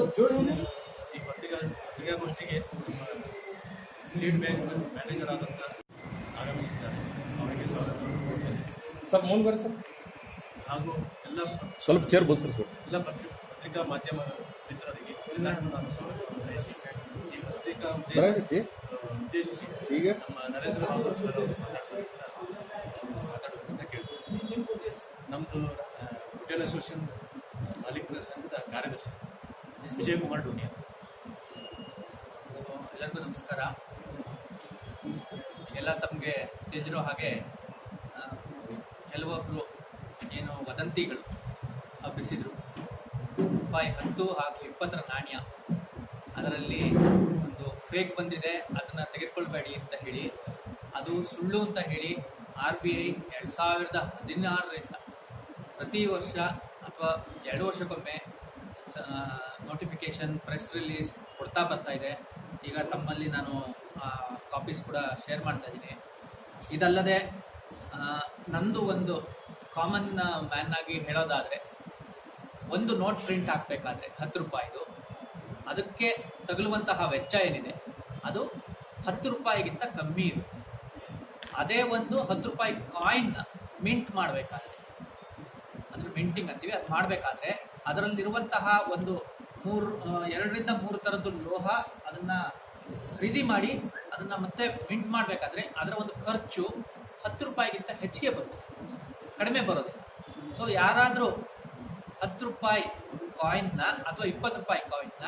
ಈ ಪತ್ರಿಕಾ ಪತ್ರಿಕಾಗೋಷ್ಠಿಗೆ lead bank manager ಆದಂಥ ಆಗಮಿಸಿದ್ದಾರೆ. ಅವರಿಗೆ ಸ್ವಾಗತ ಸರ್ ಮುಂದೆ ಬರ್ರಿ ಸರ್. ಹಾಗೂ ಎಲ್ಲ ಸ್ವಲ್ಪ ಚೇರ್ ಬೋದು ಸರ್. ಸ್ವಲ್ಪ ಎಲ್ಲ ಪತ್ರಿ ಪತ್ರಿಕಾ ಮಾಧ್ಯಮ ಮಿತ್ರರಿಗೆ ಎಲ್ಲರಿಗೂ ನಾನು ಸ್ವಾಗತ ಬಯಸಿ ಈ ಪತ್ರಿಕಾ ಉದ್ದೇಶ? ಉದ್ದೇಶಿಸಿ ಈಗ? ನಮ್ಮ ನರೇಂದ್ರ ಮೋದಿ ಸರ್ ಮಾತಾಡಬೇಕಂತ ಕೇಳ್ತೀನಿ ನಮ್ಮದು ಹೋಟೆಲ್ ಅಸೋಸಿಯೇಷನ್ ಮಾಲೀಕರ ಸಂಘದ ಕಾರ್ಯದರ್ಶಿ. ವಿಜಯಕುಮಾರ್ ಡೋನಿಯಾ ಎಲ್ಲರಿಗೂ ನಮಸ್ಕಾರ. ಎಲ್ಲ ತಮಗೆ ತಿಳಿದಿರೋ ಹಾಗೆ ಕೆಲವೊಬ್ಬರು ಏನು ವದಂತಿಗಳು ಹಬ್ಬಿಸಿದರು. ರೂಪಾಯಿ ಹತ್ತು ಹಾಗೂ ಇಪ್ಪತ್ತರ ನಾಣ್ಯ. ಅದರಲ್ಲಿ ಒಂದು ಫೇಕ್ ಬಂದಿದೆ, ಅದನ್ನು ತೆಗೆದುಕೊಳ್ಬೇಡಿ ಅಂತ ಹೇಳಿ, ಅದು ಸುಳ್ಳು ಅಂತ ಹೇಳಿ ಆರ್ ಬಿ ಐ ಎರಡು ಸಾವಿರದ ಹದಿನಾರರಿಂದ ಪ್ರತಿ ವರ್ಷ ಅಥವಾ ಎರಡು ವರ್ಷಕ್ಕೊಮ್ಮೆ ನೋಟಿಫಿಕೇಶನ್ ಪ್ರೆಸ್ ರಿಲೀಸ್ ಕೊಡ್ತಾ ಬರ್ತಾ ಇದೆ. ಈಗ ತಮ್ಮಲ್ಲಿ ನಾನು ಕಾಪೀಸ್ ಕೂಡ ಶೇರ್ ಮಾಡ್ತಾ ಇದ್ದೀನಿ. ಇದಲ್ಲದೆ ನಂದು ಒಂದು ಕಾಮನ್ ಮ್ಯಾನ್ ಆಗಿ ಹೇಳೋದಾದರೆ, ಒಂದು ನೋಟ್ ಪ್ರಿಂಟ್ ಹಾಕಬೇಕಾದ್ರೆ ಹತ್ತು ರೂಪಾಯಿದು. ಅದಕ್ಕೆ ತಗಲುವಂತಹ ವೆಚ್ಚ ಏನಿದೆ? ಅದು ಹತ್ತು ರೂಪಾಯಿಗಿಂತ ಕಮ್ಮಿ ಇದೆ. ಅದೇ ಒಂದು ಹತ್ತು ರೂಪಾಯಿ ಕಾಯಿನ್ನ ಮಿಂಟ್ ಮಾಡಬೇಕಾದ್ರೆ. ಅಂದರೆ ಮಿಂಟಿಂಗ್ ಅಂತೀವಿ, ಅದು ಮಾಡಬೇಕಾದ್ರೆ ಅದರಲ್ಲಿರುವಂತಹ ಒಂದು ಮೂರು ಎರಡರಿಂದ ಮೂರು ಥರದ್ದು ಲೋಹ ಅದನ್ನು ಖರೀದಿ ಮಾಡಿ ಅದನ್ನು ಮತ್ತೆ ಮಿಂಟ್ ಮಾಡಬೇಕಾದ್ರೆ ಅದರ ಒಂದು ಖರ್ಚು ಹತ್ತು ರೂಪಾಯಿಗಿಂತ ಹೆಚ್ಚಿಗೆ ಬರುತ್ತೆ, ಕಡಿಮೆ ಬರೋದು. ಸೊ ಯಾರಾದರೂ ಹತ್ತು ರೂಪಾಯಿ ಕಾಯಿನ್ನ ಅಥವಾ ಇಪ್ಪತ್ತು ರೂಪಾಯಿ ಕಾಯಿನ್ನ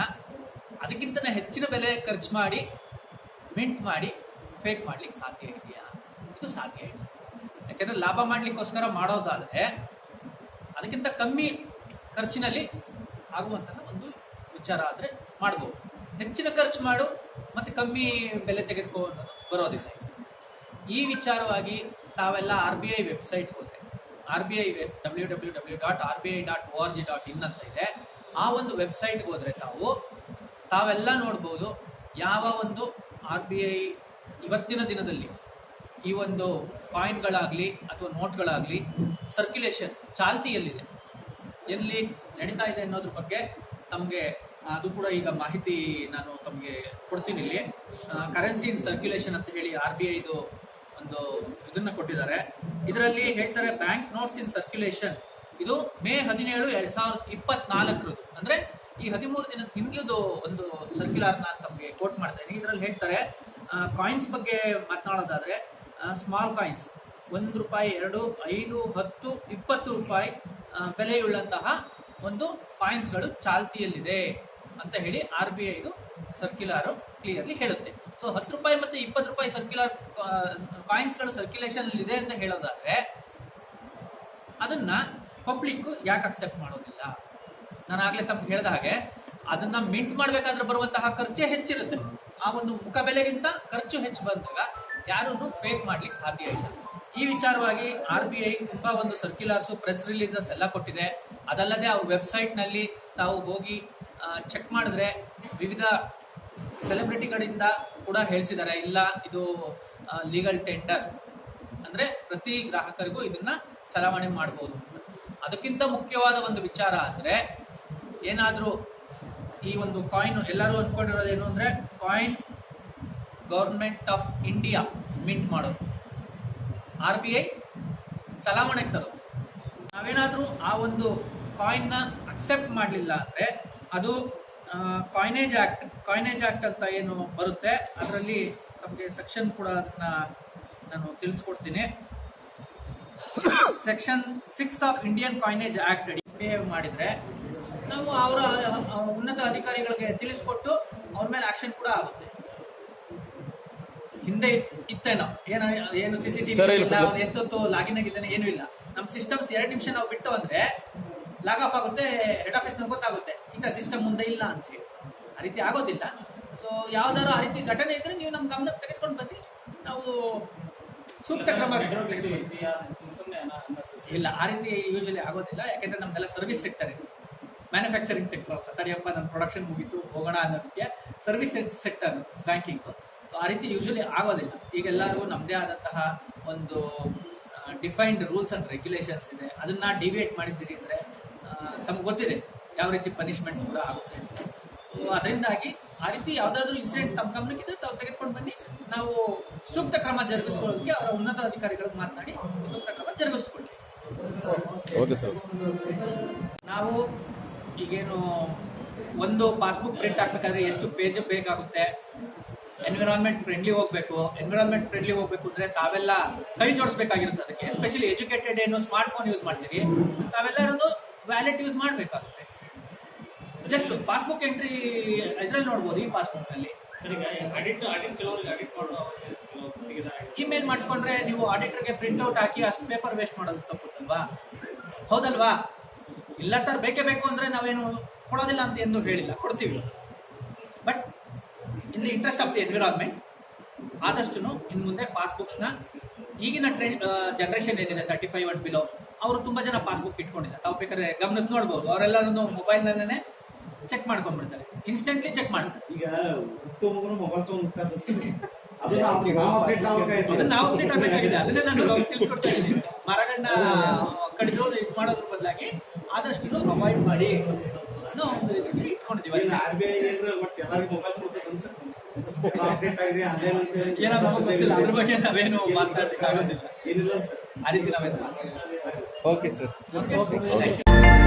ಅದಕ್ಕಿಂತ ಹೆಚ್ಚಿನ ಬೆಲೆ ಖರ್ಚು ಮಾಡಿ ಮಿಂಟ್ ಮಾಡಿ ಫೇಕ್ ಮಾಡ್ಲಿಕ್ಕೆ ಸಾಧ್ಯ ಇದೆಯಾ? ಇದು ಸಾಧ್ಯ ಇದೆ ಯಾಕೆಂದರೆ ಲಾಭ ಮಾಡಲಿಕ್ಕೋಸ್ಕರ ಮಾಡೋದಾದರೆ ಅದಕ್ಕಿಂತ ಕಮ್ಮಿ ಖರ್ಚಿನಲ್ಲಿ ಆಗುವಂತಹ ಒಂದು ವಿಚಾರ ಆದರೆ ಮಾಡ್ಬೋದು. ಹೆಚ್ಚಿನ ಖರ್ಚು ಮಾಡು, ಮತ್ತು ಕಮ್ಮಿ ಬೆಲೆ ತೆಗೆದುಕೋ ಅನ್ನೋದು ಬರೋದಿಲ್ಲ. ಈ ವಿಚಾರವಾಗಿ ತಾವೆಲ್ಲ ಆರ್ ಬಿ ಐ ವೆಬ್ಸೈಟ್ ಹೋದರೆ, R B I W W W dot R B I dot O R G dot in ಅಂತ ಇದೆ. ಆ ಒಂದು ವೆಬ್ಸೈಟ್ಗೆ ಹೋದರೆ ತಾವು, ತಾವೆಲ್ಲ ನೋಡ್ಬೋದು ಯಾವ ಒಂದು ಆರ್ ಬಿ ಐ ಇವತ್ತಿನ ದಿನದಲ್ಲಿ ಈ ಒಂದು ಕಾಯಿನ್ಗಳಾಗಲಿ ಅಥವಾ ನೋಟ್ಗಳಾಗಲಿ ಸರ್ಕ್ಯುಲೇಷನ್ ಚಾಲ್ತಿಯಲ್ಲಿದೆ. ಎಲ್ಲಿ ನಡೀತಾ ಇದೆ ಅನ್ನೋದ್ರ ಬಗ್ಗೆ ತಮಗೆ ಅದು ಕೂಡ ಈಗ ಮಾಹಿತಿ ನಾನು ತಮಗೆ ಕೊಡ್ತೀನಿ ಇಲ್ಲಿ. ಕರೆನ್ಸಿ ಇನ್ ಸರ್ಕ್ಯುಲೇಷನ್ ಅಂತ ಹೇಳಿ ಆರ್ ಬಿ ಐದು ಒಂದು ಇದನ್ನ ಕೊಟ್ಟಿದ್ದಾರೆ. ಇದರಲ್ಲಿ ಹೇಳ್ತಾರೆ ಬ್ಯಾಂಕ್ ನೋಟ್ಸ್ ಇನ್ ಸರ್ಕ್ಯುಲೇಷನ್ ಇದು ಮೇ ಹದಿನೇಳು ಎರಡ್ ಸಾವಿರದ ಇಪ್ಪತ್ನಾಲ್ಕರದ್ದು ಅಂದ್ರೆ ಈ ಹದಿಮೂರು ದಿನದ ಹಿಂದಿದ್ದು ಒಂದು ಸರ್ಕ್ಯುಲರ್ ನಾನು ತಮಗೆ ಕೋಟ್ ಮಾಡ್ತಾ ಇದ್ದೀನಿ. ಇದರಲ್ಲಿ ಹೇಳ್ತಾರೆ ಕಾಯಿನ್ಸ್ ಬಗ್ಗೆ ಮಾತನಾಡೋದಾದ್ರೆ ಸ್ಮಾಲ್ ಕಾಯಿನ್ಸ್ ಒಂದು ರೂಪಾಯಿ, ಎರಡು, ಐದು, ಹತ್ತು, ಇಪ್ಪತ್ತು ರೂಪಾಯಿ ಬೆಲೆಯುಳ್ಳಂತಹ ಒಂದು ಕಾಯಿನ್ಸ್ಗಳು ಚಾಲ್ತಿಯಲ್ಲಿದೆ ಅಂತ ಹೇಳಿ ಆರ್ ಬಿ ಐದು ಸರ್ಕ್ಯುಲಾರು ಕ್ಲಿಯರ್ಲಿ ಹೇಳುತ್ತೆ. ಸೊ ಹತ್ತು ರೂಪಾಯಿ ಮತ್ತೆ ಇಪ್ಪತ್ತು ರೂಪಾಯಿ ಸರ್ಕ್ಯುಲರ್ ಕಾಯಿನ್ಸ್ಗಳು ಸರ್ಕ್ಯುಲೇಷನ್ ಇದೆ ಅಂತ ಹೇಳೋದಾದ್ರೆ, ಅದನ್ನ ಪಬ್ಲಿಕ್ ಯಾಕೆ ಅಕ್ಸೆಪ್ಟ್ ಮಾಡೋದಿಲ್ಲ? ನಾನು ಆಗ್ಲೇ ತಮ್ಗೆ ಹೇಳಿದ ಹಾಗೆ, ಅದನ್ನ ಮಿಂಟ್ ಮಾಡ್ಬೇಕಾದ್ರೆ ಬರುವಂತಹ ಖರ್ಚೇ ಹೆಚ್ಚಿರುತ್ತೆ. ಆ ಒಂದು ಮುಖ ಬೆಲೆಗಿಂತ ಖರ್ಚು ಹೆಚ್ಚು ಬಂದಾಗ ಯಾರನ್ನು ಫೇಕ್ ಮಾಡ್ಲಿಕ್ಕೆ ಸಾಧ್ಯ ಇಲ್ಲ. ಈ ವಿಚಾರವಾಗಿ ಆರ್ ಬಿ ಐ ತುಂಬಾ ಒಂದು ಸರ್ಕ್ಯುಲರ್ಸ್ ಪ್ರೆಸ್ ರಿಲೀಸಸ್ ಎಲ್ಲ ಕೊಟ್ಟಿದೆ. ಅದಲ್ಲದೆ ಅವ್ರ ವೆಬ್ಸೈಟ್ನಲ್ಲಿ ತಾವು ಹೋಗಿ ಚೆಕ್ ಮಾಡಿದ್ರೆ ವಿವಿಧ ಸೆಲೆಬ್ರಿಟಿಗಳಿಂದ ಕೂಡ ಹೇಳಿಸಿದ್ದಾರೆ. ಇಲ್ಲ, ಇದು ಲೀಗಲ್ ಟೆಂಡರ್ ಅಂದ್ರೆ ಪ್ರತಿ ಗ್ರಾಹಕರಿಗೂ ಇದನ್ನ ಚಲಾವಣೆ ಮಾಡಬಹುದು ಅದಕ್ಕಿಂತ ಮುಖ್ಯವಾದ ಒಂದು ವಿಚಾರ ಅಂದ್ರೆ ಏನಾದರೂ ಈ ಒಂದು ಕಾಯಿನ್ ಎಲ್ಲರೂ ಅನ್ಕೊಂಡಿರೋದು ಏನು ಅಂದ್ರೆ coin government of India mint ಮಾಡೋದು. ಆರ್ ಬಿ ಐ ಚಲಾವಣೆಗೆ ತರೋದು ನಾವೇನಾದರೂ ಆ ಒಂದು ಕಾಯಿನ್ನ ಅಕ್ಸೆಪ್ಟ್ ಮಾಡಲಿಲ್ಲ ಅಂದರೆ ಅದು ಕಾಯಿನೇಜ್ ಆ್ಯಕ್ಟ್ ಕಾಯಿನೇಜ್ ಆ್ಯಕ್ಟ್ ಅಂತ ಏನು ಬರುತ್ತೆ, ಅದರಲ್ಲಿ ನಮಗೆ ಸೆಕ್ಷನ್ ಕೂಡ ಅದನ್ನ ನಾನು ತಿಳಿಸ್ಕೊಡ್ತೀನಿ. Section six of Indian coinage act ಅಡಿ ಮಾಡಿದ್ರೆ ನಾವು ಅವರ ಉನ್ನತ ಅಧಿಕಾರಿಗಳಿಗೆ ತಿಳಿಸ್ಕೊಟ್ಟು ಅವ್ರ ಮೇಲೆ ಆ್ಯಕ್ಷನ್ ಕೂಡ ಆಗುತ್ತೆ. ಹಿಂದೆ ಇತ್ತೇನೋ ಏನ ಏನು ಸಿ ಸಿ ಟಿವಿ ಇಲ್ಲ. ಅವ್ನು ಎಷ್ಟೊತ್ತು ಲಾಗಿನ್ ಆಗಿದ್ದಾನೆ ಏನು ಇಲ್ಲ. ನಮ್ಮ ಸಿಸ್ಟಮ್ಸ್ ಎರಡು ನಿಮಿಷ ನಾವು ಬಿಟ್ಟು ಅಂದ್ರೆ ಲಾಗ್ ಆಫ್ ಆಗುತ್ತೆ ಹೆಡ್ ಆಫೀಸ್ ನಮ್ಗೆ ಗೊತ್ತಾಗುತ್ತೆ. ಇಂಥ ಸಿಸ್ಟಮ್ ಮುಂದೆ ಇಲ್ಲ ಅಂತ ಹೇಳಿ. ಆ ರೀತಿ ಆಗೋದಿಲ್ಲ. ಸೊ ಯಾವ್ದಾದ್ರು ಆ ರೀತಿ ಘಟನೆ ಇದ್ರೆ ನೀವು ನಮ್ಮ ಗಮನಕ್ಕೆ ತೆಗೆದುಕೊಂಡು ಬನ್ನಿ. ನಾವು ಸೂಕ್ತ ಕ್ರಮ ಇಲ್ಲ ಆ ರೀತಿ ಯೂಶಲಿ ಆಗೋದಿಲ್ಲ. ಯಾಕೆಂದ್ರೆ ನಮ್ದೆಲ್ಲ ಸರ್ವಿಸ್ ಸೆಕ್ಟರ್ ಇದೆ. ಮ್ಯಾನುಫ್ಯಾಕ್ಚರಿಂಗ್ ಸೆಕ್ಟರ್ ಅಲ್ಲ ತಡಿಯಪ್ಪ ನಮ್ಮ ಪ್ರೊಡಕ್ಷನ್ ಮುಗೀತು ಹೋಗೋಣ ಅನ್ನೋದಕ್ಕೆ ಸರ್ವಿಸ್ ಸೆಕ್ಟರ್ ಬ್ಯಾಂಕಿಂಗ್ ಆ ರೀತಿ ಯೂಶಲಿ ಆಗೋದಿಲ್ಲ. ಈಗ ಎಲ್ಲರೂ ನಮ್ಮದೇ ಆದಂತಹ ಒಂದು ಡಿಫೈನ್ಡ್ ರೂಲ್ಸ್ ಅಂಡ್ ರೆಗ್ಯುಲೇಷನ್ಸ್ ಇದೆ. ಅದನ್ನ ಡಿವಿಯೇಟ್ ಮಾಡಿದ್ದೀರಿ ಅಂದರೆ ತಮ್ಗೆ ಗೊತ್ತಿದೆ ಯಾವ ರೀತಿ ಪನಿಷ್ಮೆಂಟ್ಸ್ ಕೂಡ ಆಗುತ್ತೆ ಸೊ ಅದರಿಂದಾಗಿ ಆ ರೀತಿ ಯಾವುದಾದ್ರೂ ಇನ್ಸಿಡೆಂಟ್ ತಮ್ಮ ಗಮನಕ್ಕಿದ್ರೆ ತಾವು ತೆಗೆದುಕೊಂಡು ಬನ್ನಿ. ನಾವು ಸೂಕ್ತ ಕ್ರಮ ಜರುಗಿಸ್ಕೊಳ್ಳೋದಕ್ಕೆ ಅವರ ಉನ್ನತ ಅಧಿಕಾರಿಗಳಿಗೆ ಮಾತನಾಡಿ ಸೂಕ್ತ ಕ್ರಮ ಜರುಗಿಸ್ಕೊಳ್ತೀವಿ. ನಾವು ಈಗೇನು ಒಂದು ಪಾಸ್ಬುಕ್ ಪ್ರಿಂಟ್ ಹಾಕ್ಬೇಕಾದ್ರೆ ಎಷ್ಟು ಪೇಜ್ ಬೇಕಾಗುತ್ತೆ? ಎನ್ವಿರಾನ್ಮೆಂಟ್ ಫ್ರೆಂಡ್ಲಿ ಹೋಗ್ಬೇಕು. ಎನ್ವಿರಾನ್ಮೆಂಟ್ ಫ್ರೆಂಡ್ಲಿ ಹೋಗ್ಬೇಕು ಅಂದ್ರೆ ತಾವೆಲ್ಲ ಕೈ ಜೋಡಿಸಬೇಕಾಗಿರುತ್ತೆ ಅದಕ್ಕೆ. ಎಸ್ಪೆಷಲಿ ಎಜುಕೇಟೆಡ್ ಏನು ಸ್ಮಾರ್ಟ್ ಫೋನ್ ಯೂಸ್ ಮಾಡ್ತೀರಿ ತಾವೆಲ್ಲರೂ ವ್ಯಾಲೆಟ್ ಯೂಸ್ ಮಾಡಬೇಕಾಗುತ್ತೆ. ಜಸ್ಟ್ ಪಾಸ್ಬುಕ್ ಎಂಟ್ರಿ ಇದ್ರಲ್ಲಿ ನೋಡ್ಬೋದು ಈ ಪಾಸ್ಬುಕ್ ಅಲ್ಲಿ. ಇಮೇಲ್ ಮಾಡಿಸ್ಕೊಂಡ್ರೆ ನೀವು ಆಡಿಟರ್ಗೆ ಪ್ರಿಂಟ್ ಔಟ್ ಹಾಕಿ ಅಷ್ಟು ಪೇಪರ್ ವೇಸ್ಟ್ ಮಾಡೋದು ತಪ್ಪುತ್ತಲ್ವಾ? ಹೌದಲ್ವಾ? ಇಲ್ಲ ಸರ್ ಬೇಕೇ ಬೇಕು ಅಂದ್ರೆ ನಾವೇನು ಕೊಡೋದಿಲ್ಲ ಅಂತ ಎಂದು ಹೇಳಿಲ್ಲ. ಕೊಡ್ತೀವಿ. In the interest of the environment ಆದಷ್ಟು ಇನ್ನು ಮುಂದೆ ಪಾಸ್ಬುಕ್ಸ್ನ ಈಗಿನ ಟ್ರೆಂಡ್ ಜನರೇಷನ್ ಏನಿದೆ ತರ್ಟಿ ಫೈವ್ ಅಂಡ್ ಬಿಲೋ ಅವರು ತುಂಬಾ ಜನ ಪಾಸ್ಬುಕ್ ಇಟ್ಕೊಂಡಿದ್ದಾರೆ. ತಾವು ಬೇಕಾದ್ರೆ ಗಮನಿಸಿ ನೋಡ್ಬೋದು. ಅವರೆಲ್ಲರೂ ಮೊಬೈಲ್ನಲ್ಲೇ ಚೆಕ್ ಮಾಡ್ಕೊಂಡ್ಬಿಡ್ತಾರೆ. ಇನ್ಸ್ಟೆಂಟ್ಲಿ ಚೆಕ್ ಮಾಡ್ತಾರೆ. ಈಗ ಹುಟ್ಟು ಮಗನು ಮೊಬೈಲ್. ಅದನ್ನ ನಾವು ಅಪ್ಡೇಟ್ ಆಗಬೇಕಾಗಿದೆ. ಅದನ್ನೇ ನಾನು ತಿಳಿಸ್ಕೊಡ್ತಾ ಇದ್ದೀನಿ. ಮರಗಳನ್ನ ಕಡಿದು ಇದು ಮಾಡೋದ್ರ ಬದಲಾಗಿ ಆದಷ್ಟು ಅವಾಯ್ಡ್ ಮಾಡಿ ಅನ್ನೋ ಒಂದು ಇದಕ್ಕೆ ಇಟ್ಕೊಂಡಿದೀವಿ ಈಗ ಅಷ್ಟೇ. ಏನೋ ನಮಗೆ ಗೊತ್ತಿಲ್ಲ ಅದ್ರ ಬಗ್ಗೆ ನಾವೇನು ಮಾತಾಡ್ಲಿಕ್ಕೆ ಆಗೋದಿಲ್ಲ. ಆ ರೀತಿ ನಾವೇನು ಓಕೆ ಸರ್ ಓಕೆ